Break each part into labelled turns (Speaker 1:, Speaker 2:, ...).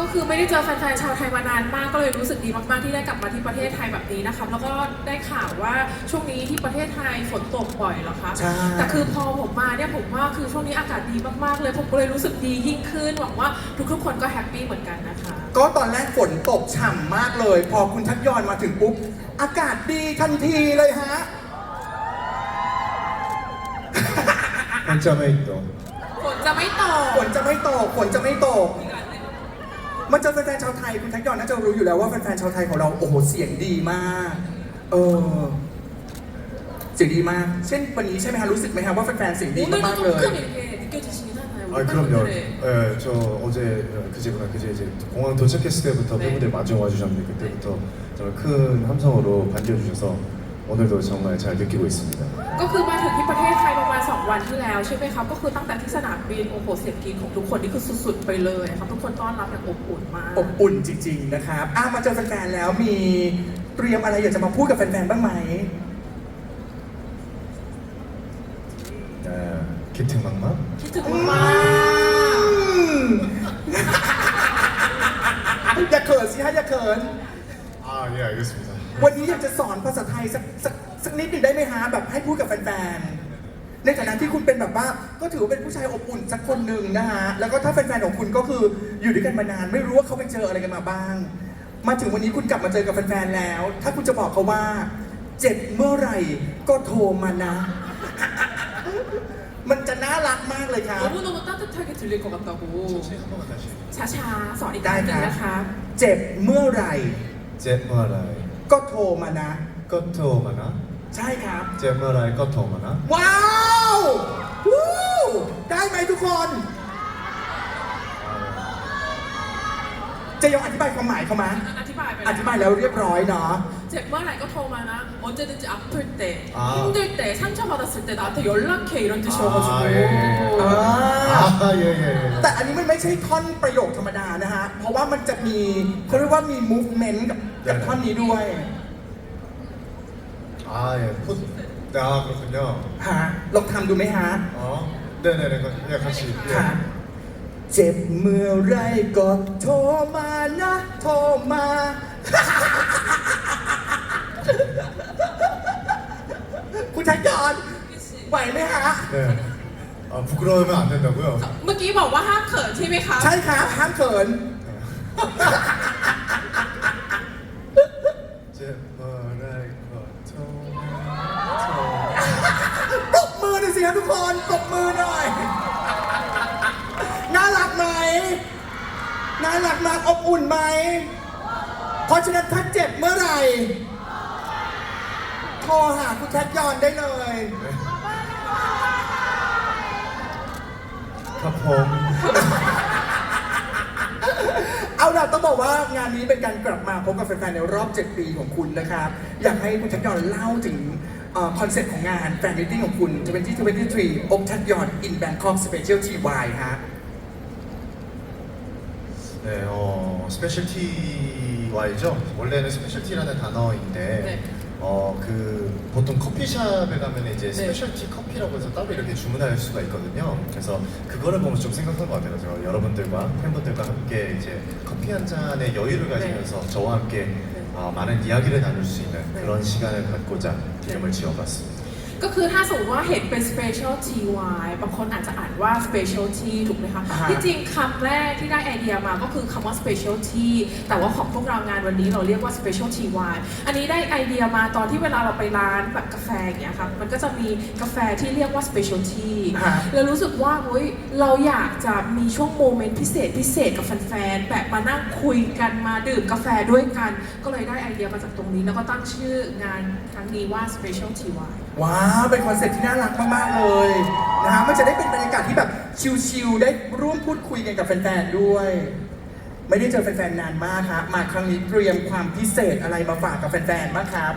Speaker 1: ก็คือไม่ได้เจอแฟนๆชาวไทยมานานมากก็เลยรู้สึกดีมากๆที่ได้กลับมาที่ประเทศไทยแบบนี้นะครับแล้วก็ได้ข่าวว่าช่วงนี้ที่ประเทศไทยฝนตกบ่อยเหรอคะ
Speaker 2: ใช่
Speaker 1: แต่คือพอผมมาเนี่ยผมว่าคือช่วงนี้อากาศดีมากๆเลยผมก็เลยรู้สึกดียิ่งขึ้นหวังว่าทุกๆคนก็แฮปปี้เหมือนกันนะคะ
Speaker 2: ก็ตอนแรกฝนตกฉ่ำมากเลย พอคุณชักยอนมาถึงปุ๊บ อากาศดีทันทีเลยฮะ
Speaker 3: 한참에 있던
Speaker 1: ฝนจะไม่ตก
Speaker 2: ฝนจะไม่ตกฝนจะไม่ตก มันเจอแฟนๆชาวไทยคุณชักยอนน่าจะรู้อยู่แล้วว่าแฟนๆชาวไทยของเราโอ้โหเสียงดีมาก เออ เสียงดีมาก เช่นวันนี้ใช่ไหมฮะรู้สึกไหมฮะว่าแฟนๆเสียงดี
Speaker 1: 오늘도
Speaker 2: มากๆเลย
Speaker 1: 조금 이렇게 느껴지시긴 하나요?
Speaker 3: 아 그럼요.
Speaker 1: 팬분들의
Speaker 3: 예, 저 어제 어, 그제구나 그제 이제 공항 도착했을 때부터
Speaker 1: 네.
Speaker 3: 팬분들 마중 와주셨는데 그때부터 정말 큰 함성으로 반겨주셔서 오늘도 정말 잘 느끼고 있습니다.
Speaker 1: ก็คือมาถึงที่ประเทศ วันที่แล้วใช่ไหมครับ ก็คือตั้งแต่ที่สนามบินโอ้โหเสียงกรีดของทุกคนนี่คือสุดๆไปเลยครับทุกคนต้อนรับอย่างอบอุ่นมาก
Speaker 2: อบอุ่นจริง ๆ นะครับอ่ะมาเจอแฟนๆแล้วมีเตรียมอะไรอยากจะมาพูดกับแฟนๆบ้างไหม
Speaker 3: 네, 기특망망.
Speaker 1: คิดถึงมาก
Speaker 2: อืม อย่าเขินสิฮะอย่าเขิน
Speaker 3: 아, 예, 알겠습니다.
Speaker 2: วันนี้อยากจะสอนภาษาไทยสักสักสักนิดหนึ่งได้ไหมฮะแบบให้พูดกับแฟนๆ ในฐานะที่คุณเป็นแบบว่า ก็ถือว่าเป็นผู้ชายอบอุ่นสักคนหนึ่งนะฮะ แล้วก็ถ้าแฟนๆของคุณก็คืออยู่ด้วยกันมานาน ไม่รู้ว่าเขาไปเจออะไรกันมาบ้าง มาถึงวันนี้คุณกลับมาเจอกับแฟนๆแล้ว ถ้าคุณจะบอกเขาว่า เจ็บเมื่อไหร่ก็โทรมานะ มันจะน่ารักมากเลยครับ
Speaker 1: 너무너무 따뜻하게 들릴 것 같다고
Speaker 3: 한 번만 다시.
Speaker 1: ช้าๆ สอนอีกครั้งหนึงนะคะ
Speaker 2: เจ็บเมื่อไหร่
Speaker 3: 잼마라이
Speaker 2: ก็โทรมานะ
Speaker 3: 꺼토마나
Speaker 2: ใช่ครับ
Speaker 3: 잼마라이 꺼토마나
Speaker 2: ว้าววู้ได้ไหมทุกคน จะยองอธิบายความหมายเขามา
Speaker 1: อธิบายไป
Speaker 2: อธิบายแล้วเรียบร้อยเนาะ
Speaker 1: เจ็บเมื่อไหร่ก็โทรมานะ 언제든지 아플 때,
Speaker 3: 아.
Speaker 1: 힘들 때, 상처받았을 때 나한테 연락해 이런 뜻이어가지고
Speaker 3: 아, 예, 예.
Speaker 2: อ่า
Speaker 3: 아, 예, 예, 예.
Speaker 2: แต่อันนี้มันไม่ใช่ท่อนประโยคธรรมดานะฮะ เพราะว่ามันจะมีเขาเรียกว่ามี movement กับกับท่อนนี้ด้วย
Speaker 3: 아, 예. 포... 아, 그렇군요.
Speaker 2: ฮะ ลองทำดูไหมฮะ
Speaker 3: 어? 네네네. 그- 예, 같이. 예.
Speaker 2: ค่ะ เจ็บเมื่อไรก็โทรมานะ โทรมา คุณชัยยอนไหวไหมฮะ
Speaker 3: 네. 아, 부끄러우면 안 된다고요?
Speaker 1: เมื่อกี้บอกว่าห้ามเขินใช่ไหมคะ
Speaker 2: ใช่ครับห้ามเขิน
Speaker 3: 잼
Speaker 2: น่อยสิครับทุกคนปรบมือหน่อย น่ารักไหม น่ารักมากอบอุ่นไหม เพราะฉะนั้นถ้าเจ็บเมื่อไหร่ โทรหาคุณแคทยอนได้เลย
Speaker 3: 카폼
Speaker 2: เอาล่ะต้องบอกว่างานนี้เป็นการกลับมาพบกับแฟนๆในรอบ 7 ปีของคุณนะครับ อยากให้คุณชักยอนเล่าถึง คอนเซ็ปต์ของงานแฟนมิทติ้งของคุณ2023อกชักยอน in Bangkok Special TY ฮะ
Speaker 3: 네, 어, 스페셜티 Y죠. 원래는 스페셜티라는 단어인데,
Speaker 1: 네.
Speaker 3: 어, 그 보통 커피숍에 가면 이제
Speaker 1: 네.
Speaker 3: 스페셜티 커피라고 해서 따로 이렇게 주문할 수가 있거든요. 그래서 그거를 보면서 좀 생각한 것 같아요. 저 여러분들과 팬분들과 함께 이제 커피 한 잔의 여유를 가지면서 저와 함께 어, 많은 이야기를 나눌 수 있는
Speaker 1: 네.
Speaker 3: 그런 시간을 갖고자 이름을 지어봤습니다.
Speaker 1: ก็คือถ้าสมมติว่าเห็นเป็น special TY บางคนอาจจะอ่านว่า special T ถูกไหมคะ
Speaker 2: อ่าฮะ
Speaker 1: ที่จริงคำแรกที่ได้ไอเดียมาก็คือคำว่า special T แต่ว่าของพวกเรางานวันนี้เราเรียกว่า special TY อันนี้ได้ไอเดียมาตอนที่เวลาเราไปร้านแบบกาแฟอย่างเงี้ยค่ะ มันก็จะมีกาแฟที่เรียกว่า special T
Speaker 2: ฮะ
Speaker 1: แล้วรู้สึกว่าเฮ้ยเราอยากจะมีช่วงโมเมนต์พิเศษพิเศษกับแฟนๆ แบบมานั่งคุยกันมาดื่มกาแฟด้วยกัน ก็เลยได้ไอเดียมาจากตรงนี้ แล้วก็ตั้งชื่องานครั้งนี้ว่า special TY
Speaker 2: ว้าวเป็นคอนเซ็ปต์ที่น่ารักมาก ๆ เลยนะฮะมันจะได้เป็นบรรยากาศที่แบบชิลๆได้ร่วมพูดคุยกันกับแฟน ๆ ด้วย ไม่ได้เจอแฟนๆนานมากครับ มาครั้งนี้เตรียมความพิเศษอะไรมาฝากกับแฟนๆบ้างครับ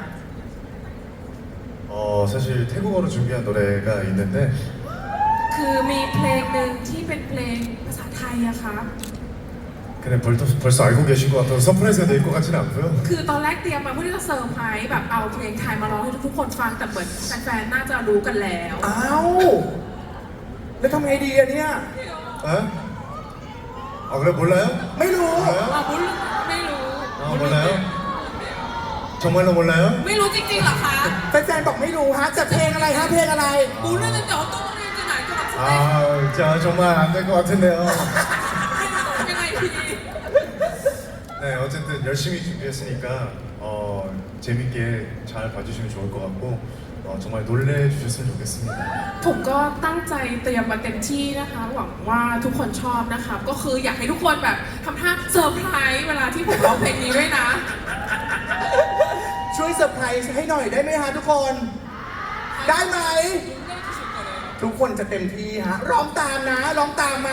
Speaker 3: 어, 사실 태국어로 준비한 노래가 있는데
Speaker 1: คือมีเพลงหนึ่งที่เป็นเพลงภาษาไทยอะครับ
Speaker 3: 근데 벌써, 벌써 알고 계신 것 같아서 서프라이즈가 될 것 같지는 않고요.
Speaker 1: คือตอนแรกเตรียมมาเพื่อที่จะเซอร์ไพรส์แบบเอาเพลงไทยมาร้องให้ทุกๆคนฟังแต่เหมือนแฟนๆน่าจะรู้กันแล้ว
Speaker 2: อ้าว แล้วทำไงดีอะเนี่ย
Speaker 3: 에? 아 그래 몰라요?
Speaker 2: ไม่รู้
Speaker 3: 몰라요?
Speaker 1: อ่ะบุญไม่รู้
Speaker 3: 아 몰라요? 정말로 몰라요?
Speaker 1: ไม่รู้จริงๆเหรอคะ
Speaker 2: แฟนๆบอกไม่รู้ฮะจะเพลงอะไรฮะเพลงอะไร
Speaker 1: บุญเรื่องจะ어떤노래인지알것같은데
Speaker 3: 아, 자 정말 안 될 것 같은데요. 네, 어쨌든 열심히 준비했으니까 어, 재밌게 잘 봐주시면 좋을 것 같고 어, 정말 놀래주셨으면 좋겠습니다.
Speaker 1: ผมก็ตั้งใจเตรียมมาเต็มที่นะคะ หวังว่าทุกคนชอบนะคะ ก็คืออยากให้ทุกคนแบบทำท่าเซอร์ไพรส์เวลาที่ผมร้องเพลงนี้ด้วยนะ
Speaker 2: ช่วยเซอร์ไพรส์ให้หน่อยได้ไหมฮะทุกคน ได้ไหม ทุกคนจะเต็มที่ฮะร้องตามนะร้องตามไหม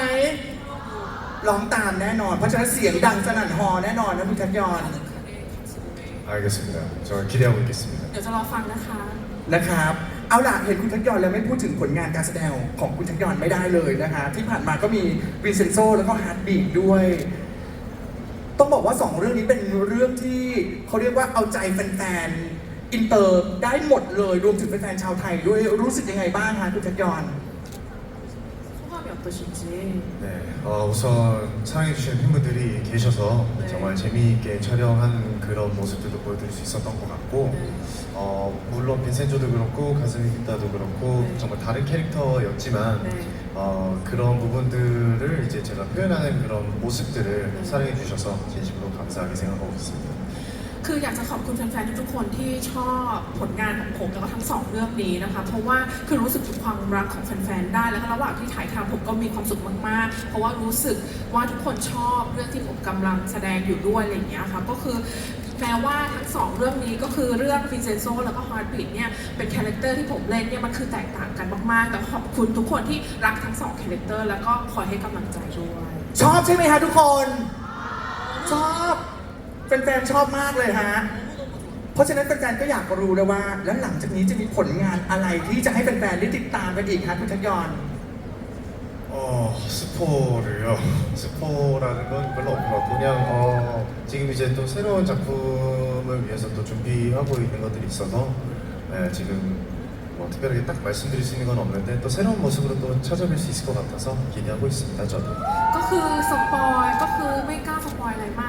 Speaker 2: ร้องตามแน่นอน เพราะฉะนั้นเสียงดังสนั่นฮอแน่นอนนะคุณชักยอน
Speaker 3: 알겠습니다. 저 기대하고 있겠습니다.
Speaker 1: เดี๋ยวจะรอฟังนะคะ
Speaker 2: นะครับ เอาล่ะ เห็นคุณชักยอนแล้วไม่พูดถึงผลงานการแสดงของคุณชักยอนไม่ได้เลยนะคะ ที่ผ่านมาก็มีวินเซนโซแล้วก็ฮาร์ดบีดด้วย ต้องบอกว่าสองเรื่องนี้เป็นเรื่องที่เขาเรียกว่าเอาใจแฟนๆ อินเตอร์ได้หมดเลย รวมถึงแฟนๆ ชาวไทยด้วยรู้สึกยังไงบ้างคะคุณชักยอน
Speaker 1: 소감이 어떠신지
Speaker 3: 네, 어, 우선 사랑해주시는 팬분들이 계셔서
Speaker 1: 네.
Speaker 3: 정말 재미있게 촬영한 그런 모습들도 보여드릴 수 있었던 것 같고
Speaker 1: 네.
Speaker 3: 어, 물론 빈센조도 그렇고 가슴이 빈다도 그렇고
Speaker 1: 네.
Speaker 3: 정말 다른 캐릭터였지만
Speaker 1: 네.
Speaker 3: 어, 그런 부분들을 이제 제가 표현하는 그런 모습들을
Speaker 1: 네.
Speaker 3: 사랑해주셔서 진심으로 감사하게 생각하고 있습니다.
Speaker 1: คืออยากจะขอบคุณแฟนๆทุกๆคนที่ชอบผลงานของผมแล้วก็ทั้งสองเรื่องนี้นะคะ เพราะว่าคือรู้สึกถึงความรักของแฟนๆได้ แล้วก็ระหว่างที่ถ่ายทำผมก็มีความสุขมากๆ เพราะว่ารู้สึกว่าทุกคนชอบเรื่องที่ผมกำลังแสดงอยู่ด้วยอะไรอย่างเงี้ยค่ะ ก็คือแม้ว่าทั้งสองเรื่องนี้ก็คือเรื่องวินเซนโซแล้วก็ฮาร์ดบีทเนี่ยเป็นคาแรคเตอร์ที่ผมเล่นเนี่ยมันคือแตกต่างกันมากๆ แต่ขอบคุณทุกคนที่รักทั้งสองคาแรคเตอร์แล้วก็คอยให้กำลังใจด้วย
Speaker 2: ชอบใช่ไหมฮะทุกคน ชอบ แฟนๆชอบมากเลยฮะ เพราะฉะนั้นแฟนๆก็อยากรู้แล้วว่า แล้วหลังจากนี้จะมีผลงานอะไรที่จะให้แฟนๆได้ติดตามกันอีกฮะคุณชักยอน
Speaker 3: 어, 스포를요. 스포라는 건 별로 없는 것 같고 그냥 어, 지금 이제 또 새로운 작품을 위해서 또 준비하고 있는 것들이 있어서 네, 지금 뭐 특별하게 딱 말씀드릴 수 있는 건 없는데 또 새로운 모습으로 또 찾아뵐 수 있을 것 같아서 기대하고 있습니다. 저도.
Speaker 1: ก็คือสปอยก็คือไม่กล้าสปอยอะไรมากนะ ก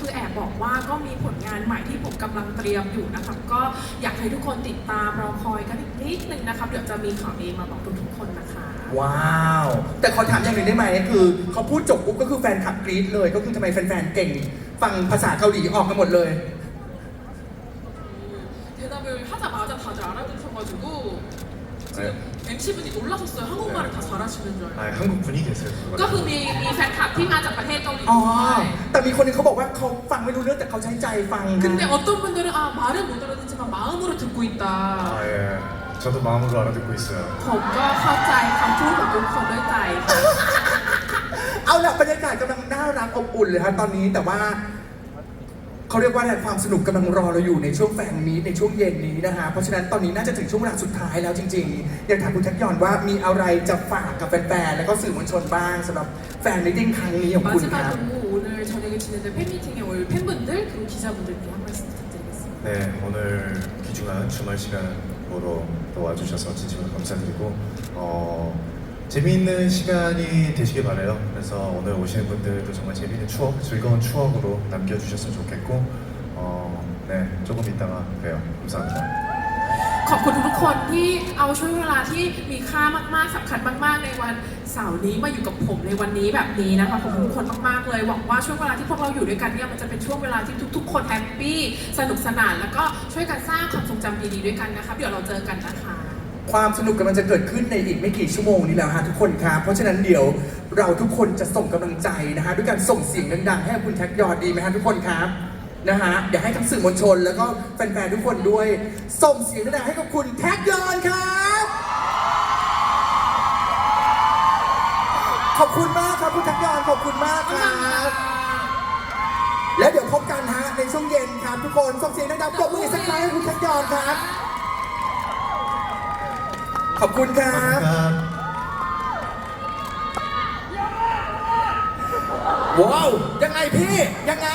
Speaker 1: ครับ แต่ก็คือแอบบอกว่าก็มีผลงานใหม่ที่ผมกำลังเตรียมอยู่นะครับ ก็อยากให้ทุกคนติดตามรอคอยกันอีกนิดนึงนะครับ เดี๋ยวจะมีข่าวดีมาบอกทุกๆคนนะคะ
Speaker 2: ว้าว แต่ขอถามอย่างหนึ่งได้ไหมคือเขาพูดจบปุ๊บก็คือแฟนคลับกรี๊ดเลย ก็คือทำไมแฟนๆเก่ง ฟังภาษาเกาหลีออกกันหมดเลย
Speaker 1: 대답을 하자마자 다들 알아들으셔가지고
Speaker 3: 지금
Speaker 1: MC분이 놀라셨어요. 한국말을 다 잘하시는 줄
Speaker 3: 아, 한국 분이 계세요.
Speaker 1: ก็คือมีมีแฟนคลับที่มาจากประเทศเกาหลี
Speaker 2: อ๋อ
Speaker 1: ด้วย
Speaker 2: แต่มีคนหนึงเขาบอกว่าเขาฟังไม่รู้เรื่องแต่เขาใช้ใจฟัง
Speaker 1: 근데
Speaker 2: นะ
Speaker 1: 어떤 분들은 아 말은 못 알아듣지만 마음으로 듣고 있다.
Speaker 3: 아, 예. 저도 마음으로 알아듣고 있어요.
Speaker 1: ผมก็เข้าใจคำพูดของทุกคนด้วยใจค่ะ
Speaker 2: เอาละบรรยากาศกำลังน่ารักอบอุ่นเลยครับตอนนี้แต่ว่า เขาเรียกว่าอะไรความสนุกกำลังรอเราอยู่ในช่วงแฟนมีตในช่วงเย็นนี้นะฮะเพราะฉะนั้นตอนนี้น่าจะถึงช่วงเวลาสุดท้ายแล้วจริงๆ อยากถามคุณทักยอนว่ามีอะไรจะฝากกับแฟนๆแล้วก็สื่อมวลชนบ้างสำหรับแฟนมิทติ้งครั้งนี้ของคุณครับ
Speaker 1: 마지막으로 오늘 저녁에 진행된 팬미팅에 올 팬분들 그리고 기자분들께 한 말씀 부탁드리겠습니다.
Speaker 3: 네, 오늘 귀중한 주말 시간으로 또 와주셔서 진심으로 감사드리고 어, 재미있는 시간이 되시길 바래요. 그래서 오늘 오시는 분들도 정말 재미있는 추억, 즐거운 추억으로 남겨주셨으면 좋겠고 어, 네, 조금 이따가 봬요. 감사합니다.
Speaker 1: ขอบคุณทุกๆคนที่เอาช่วงเวลาที่มีค่ามากๆสำคัญมาก ๆ ในวันเสาร์นี้มาอยู่กับผมในวันนี้แบบนี้นะคะขอบคุณทุกคนมากๆเลยหวังว่าช่วงเวลาที่พวกเราอยู่ด้วยกันเนี่ยมันจะเป็นช่วงเวลาที่ทุก ๆ คนแฮปปี้สนุกสนานแล้วก็ช่วยกันสร้างความทรงจำดีๆด้วยกันนะคะเดี๋ยวเราเจอกันนะคะ
Speaker 2: ความสนุกกำลังจะเกิดขึ้นในอีกไม่กี่ชั่วโมงนี้แล้วฮะทุกคนครับ เพราะฉะนั้นเดี๋ยวเราทุกคนจะส่งกำลังใจนะฮะด้วยการส่งเสียงดังๆให้คุณแท็กยอดดีไหมฮะทุกคนครับนะฮะเดี๋ให้ทั้งสื่อมวลชน แล้วก็แฟนๆทุกคนด้วย ส่งเสียงดังๆให้กับคุณแท็กยอนครับ ขอบคุณมากครับคุณแท็กยอนขอบคุณมากครับและเดี๋ยวพบกันฮะในช่วงเย็นครับทุกคนส่งเสียงดังๆปรบมืออีกสักครั้งให้คุณแท็กยอนครับ ขอบคุณ
Speaker 3: ครับ
Speaker 2: ว้าว ยังไงพี่ ยังไง